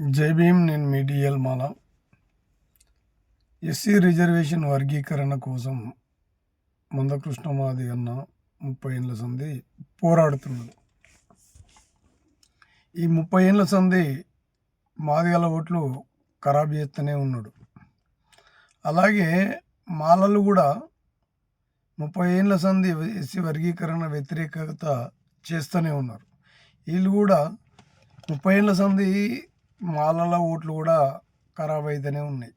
జై భీమ్ నేను మీ డిఎల్ మాల. ఎస్సీ రిజర్వేషన్ వర్గీకరణ కోసం మందకృష్ణమాది అన్న ముప్పై ఏళ్ళ సంధి పోరాడుతున్నాడు ఈ ముప్పై ఏళ్ళ సంధి మాదిగల ఓట్లు ఖరాబ్ చేస్తూనే ఉన్నాడు. అలాగే మాలలు కూడా ముప్పై ఏళ్ళ సంధి ఎస్సీ వర్గీకరణ వ్యతిరేకత చేస్తూనే ఉన్నారు. వీళ్ళు కూడా ముప్పై ఏళ్ళ సంధి మాలల ఓట్లు కూడా ఖరాబ్ అయితేనే ఉన్నాయి.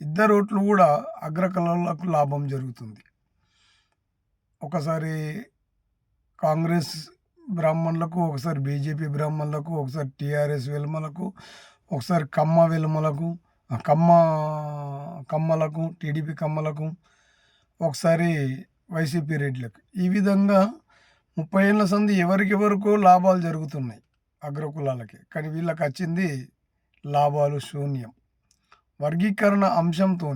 ఇద్దరు ఓట్లు కూడా అగ్రకళలకు లాభం జరుగుతుంది. ఒకసారి కాంగ్రెస్ బ్రాహ్మణులకు ఒకసారి బీజేపీ బ్రాహ్మణులకు ఒకసారి టీఆర్ఎస్ వెలుమలకు ఒకసారి కమ్మ వెలుమలకు కమ్మ కమ్మలకు టీడీపీ కమ్మలకు ఒకసారి వైసీపీ రెడ్లకు. ఈ విధంగా ముప్పై ఏళ్ళ సంది ఎవరికెవరికో లాభాలు జరుగుతున్నాయి. అగ్రకులాలకి. కానీ వీళ్ళకి వచ్చింది లాభాలు శూన్యం. వర్గీకరణ అంశంతో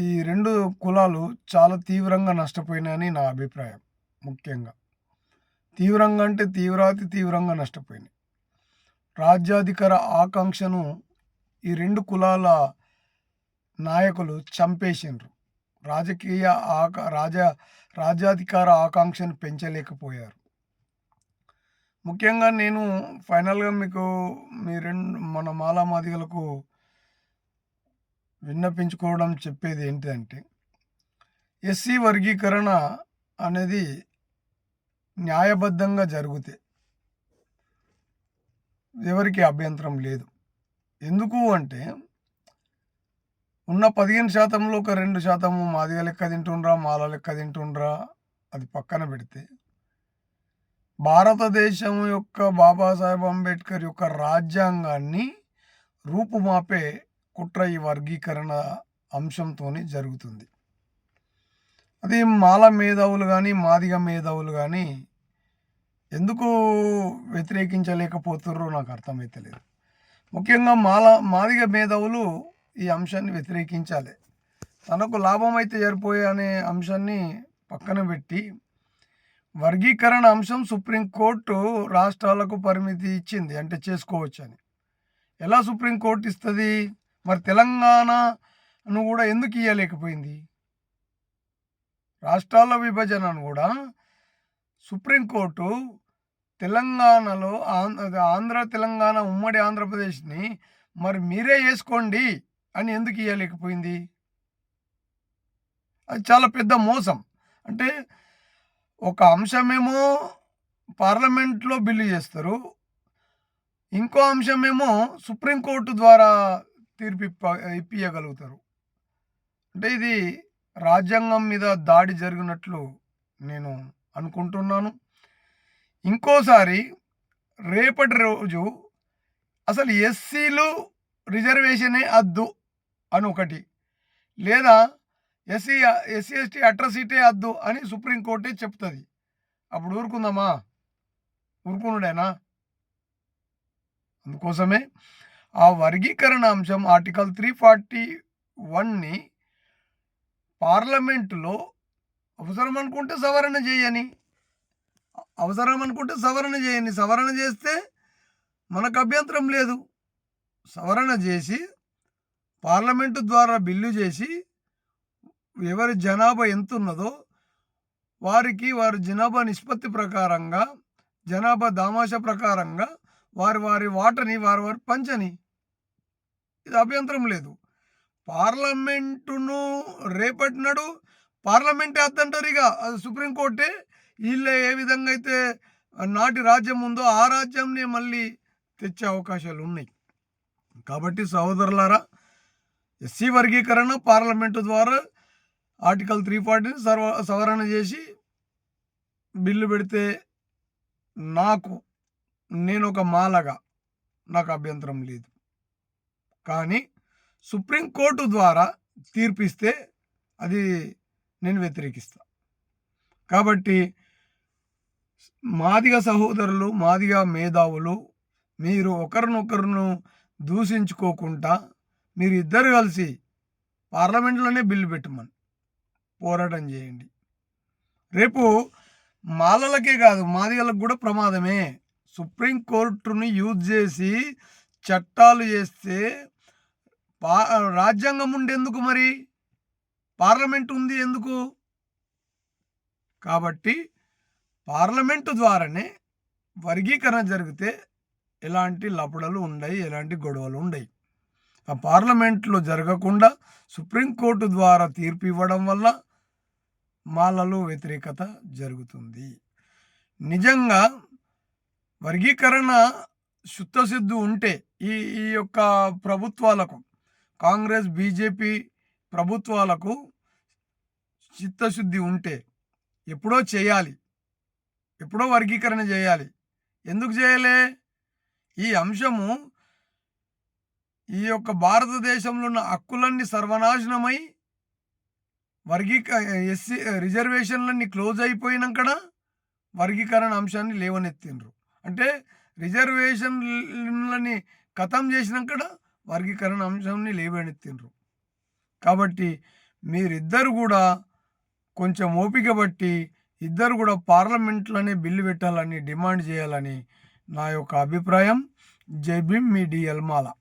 ఈ రెండు కులాలు చాలా తీవ్రంగా నష్టపోయినాయని నా అభిప్రాయం ముఖ్యంగా. తీవ్రంగా అంటే తీవ్రాతి తీవ్రంగా నష్టపోయినాయి. రాజ్యాధికార ఆకాంక్షను ఈ రెండు కులాల నాయకులు చంపేసిండ్రు. రాజకీయ ఆక రాజ రాజ్యాధికార ఆకాంక్షను పెంచలేకపోయారు. ముఖ్యంగా నేను ఫైనల్గా మీకు మీ రెండు మన మాలామాదిగలకు విన్నపించుకోవడం చెప్పేది ఏంటంటే ఎస్సీ వర్గీకరణ అనేది న్యాయబద్ధంగా జరిగితే ఎవరికి అభ్యంతరం లేదు. ఎందుకు అంటే ఉన్న పదిహేను శాతంలో ఒక రెండు శాతము మాదిగ లెక్క తింటుండ్రా మాల లెక్క తింటుండ్రా అది పక్కన పెడితే భారతదేశం యొక్క బాబాసాహెబ్ అంబేద్కర్ యొక్క రాజ్యాంగాన్ని రూపుమాపే కుట్ర ఈ వర్గీకరణ అంశంతోనే జరుగుతుంది. అది మాల మేధావులు కానీ మాదిగ మేధావులు కానీ ఎందుకు వ్యతిరేకించలేకపోతున్నారో నాకు అర్థమైతలేదు ముఖ్యంగా మాల మాదిగ మేధావులు ఈ అంశాన్ని వ్యతిరేకించాలి. తనకు లాభం అయితే జరిపోయే అనే అంశాన్ని పక్కన పెట్టి వర్గీకరణ అంశం సుప్రీంకోర్టు రాష్ట్రాలకు పరిమితి ఇచ్చింది అంటే చేసుకోవచ్చు అని ఎలా సుప్రీంకోర్టు ఇస్తుంది? మరి తెలంగాణను కూడా ఎందుకు ఇవ్వలేకపోయింది రాష్ట్రాల విభజనను కూడా సుప్రీంకోర్టు తెలంగాణలో ఆంధ్ర ఆంధ్ర తెలంగాణ ఉమ్మడి ఆంధ్రప్రదేశ్ని మరి మీరే వేసుకోండి అని ఎందుకు ఇవ్వలేకపోయింది అది చాలా పెద్ద మోసం. అంటే ఒక అంశమేమో పార్లమెంట్లో బిల్లు చేస్తారు. ఇంకో అంశమేమో సుప్రీంకోర్టు ద్వారా తీర్పు ఇప్ప ఇప్పియగలుగుతారు. అంటే ఇది రాజ్యాంగం మీద దాడి జరిగినట్లు నేను అనుకుంటున్నాను. ఇంకోసారి రేపటి రోజు అసలు ఎస్సీలు రిజర్వేషనే అద్దు అని ఒకటి లేదా ఎస్సీ ఎస్సీ ఎస్టీ అట్రసిటీ అద్దు అని సుప్రీంకోర్టే చెప్తుంది. అప్పుడు ఊరుకుందామా? ఊరుకునుడేనా? అందుకోసమే ఆ వర్గీకరణ అంశం ఆర్టికల్ త్రీ ఫార్టీ వన్ని పార్లమెంటులో అవసరం అనుకుంటే సవరణ చేయని అవసరం అనుకుంటే సవరణ చేయని సవరణ చేస్తే మనకు అభ్యంతరం లేదు. సవరణ చేసి పార్లమెంటు ద్వారా బిల్లు చేసి ఎవరి జనాభా ఎంత ఉన్నదో వారికి వారి జనాభా నిష్పత్తి ప్రకారంగా జనాభా దామాష ప్రకారంగా వారి వారి వాటని వారి వారి పంచని. ఇది అభ్యంతరం లేదు. పార్లమెంటును రేపటి నాడు పార్లమెంటే వద్దంటారు ఇక. అది సుప్రీంకోర్టే వీళ్ళే ఏ విధంగా అయితే నాటి రాజ్యం ఉందో ఆ రాజ్యంని మళ్ళీ తెచ్చే అవకాశాలు ఉన్నాయి. కాబట్టి సహోదరులారా ఎస్సీ వర్గీకరణ పార్లమెంటు ద్వారా ఆర్టికల్ త్రీ ఫార్టీని సర్వ సవరణ చేసి బిల్లు పెడితే నాకు నేను ఒక మాలగా నాకు అభ్యంతరం లేదు. కానీ సుప్రీంకోర్టు ద్వారా తీర్పిస్తే అది నేను వ్యతిరేకిస్తా. కాబట్టి మాదిగ సహోదరులు మాదిగ మేధావులు మీరు ఒకరినొకరును దూషించుకోకుండా మీరు ఇద్దరు కలిసి పార్లమెంట్లోనే బిల్లు పెట్టమని. పోరాటం చేయండి. రేపు మాలలకే కాదు మాదిగలకు కూడా ప్రమాదమే. సుప్రీంకోర్టుని యూజ్ చేసి చట్టాలు చేస్తే పా రాజ్యాంగం ఉండేందుకు మరి? పార్లమెంట్ ఉంది ఎందుకు? కాబట్టి పార్లమెంటు ద్వారానే వర్గీకరణ జరిగితే ఎలాంటి లపడలు ఉండయి ఎలాంటి గొడవలు ఉండయి. ఆ పార్లమెంట్లో జరగకుండా సుప్రీంకోర్టు ద్వారా తీర్పు ఇవ్వడం వల్ల మాలలో వ్యతిరేకత జరుగుతుంది. నిజంగా వర్గీకరణ శుద్ధశుద్ధి ఉంటే ఈ ఈ యొక్క ప్రభుత్వాలకు కాంగ్రెస్ బీజేపీ ప్రభుత్వాలకు చిత్తశుద్ధి ఉంటే ఎప్పుడో చేయాలి. ఎప్పుడో వర్గీకరణ చేయాలి. ఎందుకు చేయలే? ఈ అంశము ఈ యొక్క భారతదేశంలో ఉన్న హక్కులన్నీ సర్వనాశనమై వర్గీక ఎస్సీ రిజర్వేషన్లన్నీ క్లోజ్ అయిపోయినాకడ వర్గీకరణ అంశాన్ని లేవనెత్తిండ్రు. అంటే రిజర్వేషన్లని ఖతం చేసినాకడ వర్గీకరణ అంశాన్ని లేవనెత్తిండ్రు. కాబట్టి మీరిద్దరు కూడా కొంచెం ఓపిక బట్టి ఇద్దరు కూడా పార్లమెంట్లోనే బిల్లు పెట్టాలని డిమాండ్ చేయాలని నా యొక్క అభిప్రాయం. జై భీమ్ మీ డి మాల.